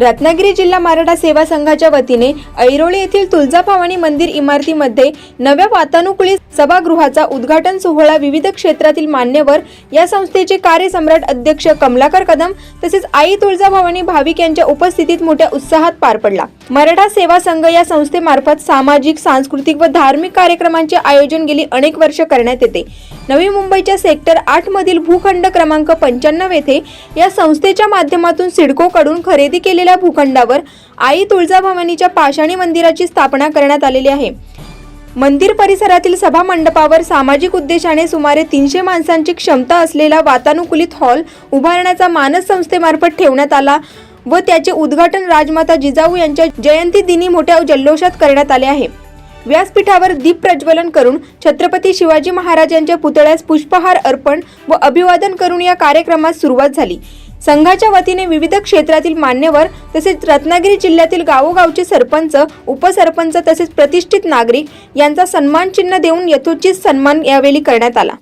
रत्नागिरी जिल्हा मराठा सेवा संघाच्या वतीने ऐरोळे येथील तुळजाभवानी मंदिर इमारतीमध्ये नव्या वातानुकूलित सभागृहाचा उद्घाटन सोहळा विविध क्षेत्रातील मान्यवर या संस्थेचे कार्यसम्राट अध्यक्ष कमलाकर कदम तसेच आई तुळजाभवानी भाविक यांच्या उपस्थितीत मोठ्या उत्साहात पार पडला. मराठा सेवा संघ या संस्थेमार्फत सामाजिक सांस्कृतिक व धार्मिक कार्यक्रमांचे आयोजन गेली अनेक वर्ष करण्यात येते. नवी मुंबईच्या सेक्टर आठ मधील भूखंड क्रमांक पंच्याण्णव येथे या संस्थेच्या माध्यमातून सिडकोकडून खरेदी केलेल्या भूखंडावर आई तुळजाभवानीच्या पाषाणी मंदिराची स्थापना करण्यात आलेली आहे. मंदिर परिसरातील सभा मंडपावर सामाजिक उद्देशाने सुमारे तीनशे माणसांची क्षमता असलेला वातानुकूलित हॉल उभारण्याचा मानस संस्थेमार्फत ठेवण्यात आला. व त्याचे उद्घाटन राजमाता जिजाऊ यांच्या जयंती दिनी मोठ्या जल्लोषात करण्यात आले आहे. व्यासपीठावर दीप प्रज्वलन करून छत्रपती शिवाजी महाराज यांच्या पुतळ्यास पुष्पहार अर्पण व अभिवादन करून या कार्यक्रमास सुरुवात झाली. संघाच्या वतीने विविध क्षेत्रातील मान्यवर तसेच रत्नागिरी जिल्ह्यातील गावोगावचे सरपंच उपसरपंच तसेच प्रतिष्ठित नागरिक यांचा सन्मान चिन्ह देऊन यथोचित सन्मान यावेळी करण्यात आला.